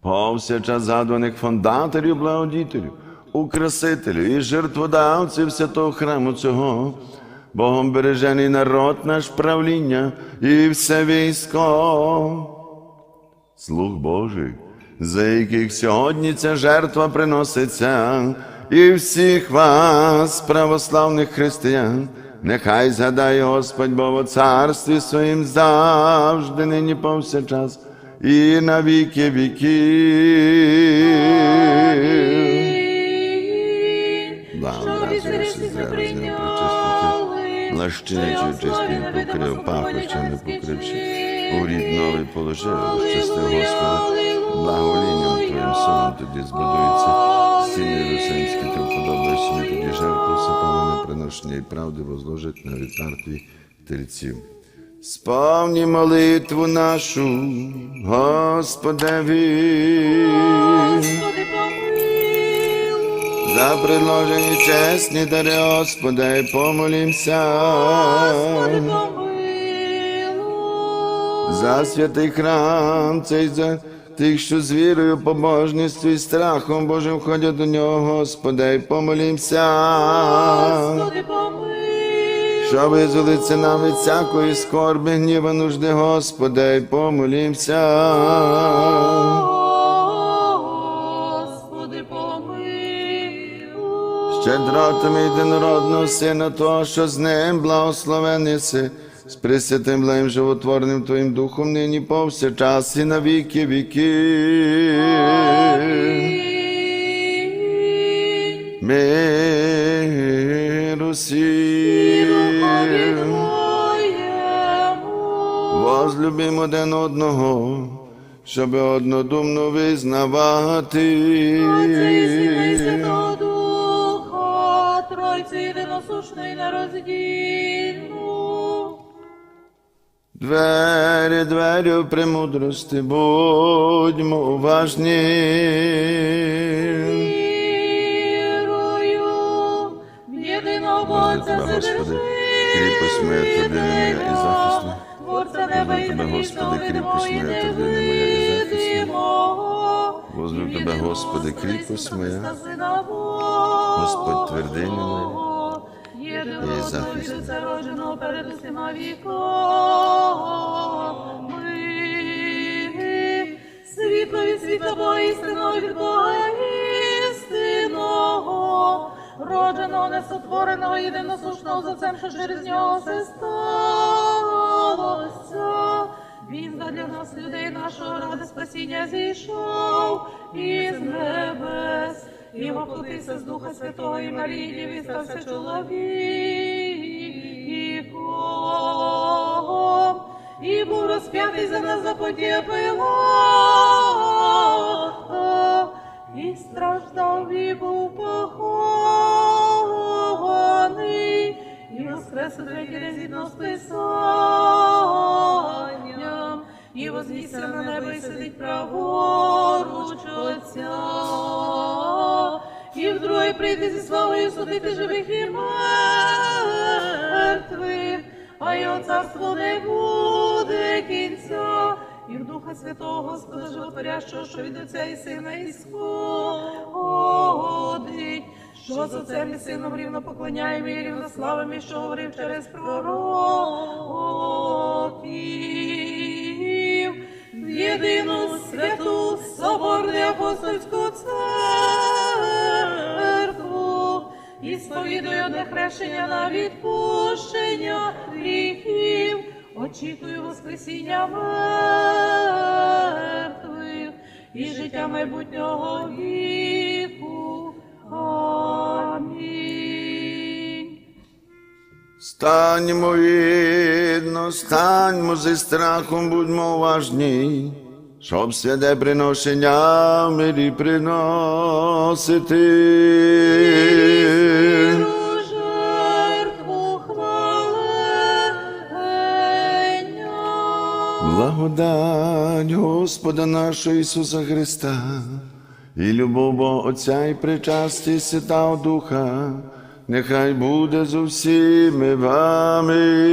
повсякчас згадуваних фондаторів, благодітелів, украсителів і жертводавців святого храму цього, Богом бережений народ наш правління і все військо. Слуг Божий, за яких сьогодні ця жертва приноситься, і всіх вас, православних християн, нехай згадає Господь Бог у царстві своїм завжди, нині повсякчас, і на віки віків. Причистити, Лащині чистим покрив, пахоща не покривши, у рід новий положив, щасти Господи, благоволінням Твоїм сином тоді збудується стіни Єрусалимські, ти вподобаєш собі тоді жертву всепалене приношення і правди возложить на вітар твій тельців. Сповні молитву нашу, Господеві, Господи, помилуй. за предложені чесні дари Господа, і помолімся. Господи, помилуй. За святий храм, цей за тих, що з вірою, побожністю і страхом Божим ходять до нього, Господи, помолімся, Господи, помилуй. Що визволиться нам від всякої скорби, гніва нужди, Господи, і помолімся. Господи, помилуй. Щедротами єдинородного Сина Того, що з ним благословений си, з пресвятим благим животворним Твоїм Духом, нині повсякчас і на віки віки. Миру всім. Возлюбимо один одного, щоб однодумно визнавати. Святого Духа, Тройці єдиносушної нероздільну. Двері, двері премудрости, будьмо уважні. Вірую в єдиного Тебе, Господи, кріпость моя, твердиня моя і захист. І Тебе, Господи, кріпость моя, твердиня моя і захист Тебе, Господи, кріпость моя. Господь, твердиня моя і захист родженого перед усіма віками. Світло від світла Бога істинного від Бога істинного, родженого, несотвореного, єдиносушного за цим, що через нього все сталося. Він задля нас, людей нашого ради спасіння зійшов із небес, і воплотився з Духа Святого і Марії, і стався чоловіком, і був розп'ятий за нас за Пилата, і страждав, і був похований, і воскрес третій день згідно з Писанням, і вознісся на небо, і сидить праворуч Отця. І вдруге прийде зі славою судити живих і мертвих, а його царство не буде кінця. І в Духа Святого Господа Животворящого, що від Отця і Сина і що з Отцем і Сином рівно поклоняємо і рівно славимо, і що говорив через пророків. В єдину святу соборну апостольську церкву і сповідую одне хрещення на відпущення гріхів, очікую Воскресіння мертвих і життя майбутнього віку. Станьмо відно, станьмо зі страхом, будьмо уважні, щоб святе приношення мирі приносити. Жертву. Благодать Господа нашого Ісуса Христа, і любов Бога Отця і причасті Святого Духа, нехай буде з усіми вами.